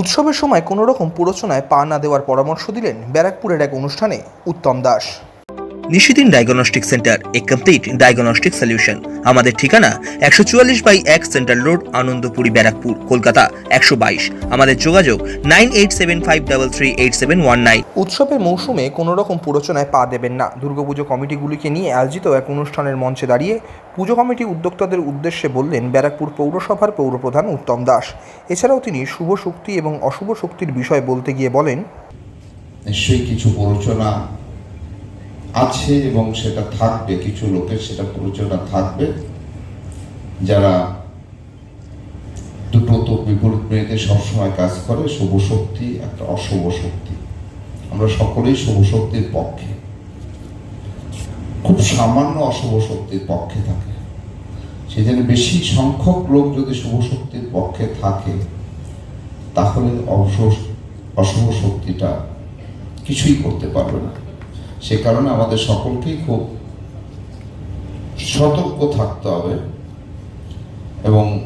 উৎসবের সময় কোনো রকম প্ররোচনায় পা না দেওয়ার পরামর্শ দিলেন ব্যারাকপুরের এক অনুষ্ঠানে উত্তম দাস। নিশিদিন ডায়াগনস্টিক সেন্টার এ কমপ্লিট ডায়াগনস্টিক সলিউশন আমাদের ঠিকানা একশো চুয়াল্লিশ বাই এক সেন্ট্রাল রোড আনন্দপুরি ব্যারাকপুর কলকাতা একশো বাইশ। আমাদের যোগাযোগ nine eight seven five double three eight seven one nine. উৎসবের মৌসুমে কোনো রকম প্ররোচনায় পা দেবেন না। দুর্গাপুজো কমিটিগুলিকে নিয়ে আয়োজিত এক অনুষ্ঠানের মঞ্চে দাঁড়িয়ে পুজো কমিটি উদ্যোক্তাদের উদ্দেশ্যে বললেন ব্যারাকপুর পৌরসভার পৌরপ্রধান উত্তম দাস। এছাড়াও তিনি শুভ শক্তি এবং অশুভ শক্তির বিষয় বলতে গিয়ে বলেন নিশ্চয়ই কিছু প্ররোচনা আছে এবং সেটা থাকবে, কিছু লোকের সেটা প্ররোচনা থাকবে। যারা দুটো তো বিপরীত মেয়েতে সবসময় কাজ করে, শুভ শক্তি, একটা অশুভ শক্তি। আমরা সকলেই শুভ শক্তির পক্ষে। খুব সামান্য অশুভ শক্তির পক্ষে থাকে। জন্য বেশি সংখ্যক লোক যদি শুভ শক্তির পক্ষে থাকে, তাহলে অবশ্য অশুভ শক্তিটা কিছুই করতে পারবে না। সে কারণে আমাদের সকলকেই খুব সতর্ক থাকতে হবে এবং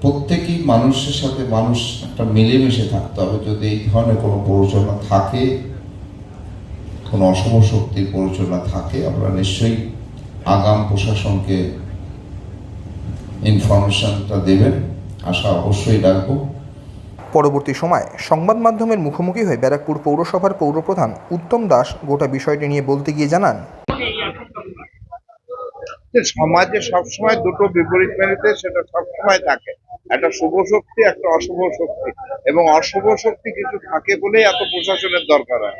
প্রত্যেকেই মানুষের সাথে মানুষ একটা মিলেমিশে থাকতে হবে। যদি এই ধরনের কোনো প্ররোচনা থাকে, কোনো অশুভ শক্তির প্ররোচনা থাকে, আমরা নিশ্চয়ই আগাম প্রশাসনকে ইনফরমেশনটা দেবেন। আশা অবশ্যই রাখব। পরবর্তী সময় সংবাদ মাধ্যমের মুখোমুখি হয়ে ব্যারাকপুর পৌরসভার পৌরপ্রধান উত্তম দাস গোটা বিষয়টি নিয়ে বলতে গিয়ে জানান। সমাজে সবসময় দুটো বিপরীত মেরুতে সেটা সবসময় থাকে একটা শুভ শক্তি, একটা অশুভ শক্তি। এবং অশুভ শক্তি কিছু থাকে বলেই এত প্রশাসনের দরকার হয়।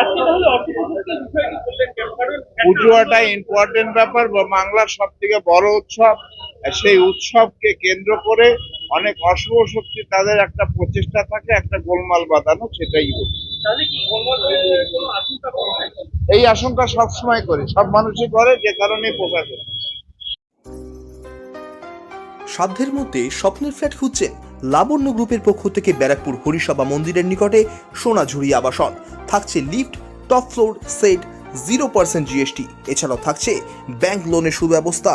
আজকে তাহলে অশুভ শক্তির বিষয়টি বললেন কেন? কারণ পুজো একটা ইম্পর্টেন্ট ব্যাপার বাংলার সব থেকে বড় উৎসব। সেই উৎসবকে কেন্দ্র করে অনেক অশুভ শক্তি তাদের একটা প্রচেষ্টা থাকে একটা গোলমাল বাঁধানো সেটাই হচ্ছে। তাহলে কি গোলমাল কোনো আশঙ্কা করা? এই আশঙ্কা সবসময় করে সব মানুষই করে যে কারণে প্রশাসন সাধ্যের মধ্যে স্বপ্নের ফ্ল্যাট খুঁজছেন লাবণ্য গ্রুপের পক্ষ থেকে ব্যারাকপুর হরিসভা মন্দিরের নিকটে সোনাঝুরি আবাসন। থাকছে lift top floor set zero percent GST এছাড়াও থাকছে ব্যাংক লোনের সুব্যবস্থা।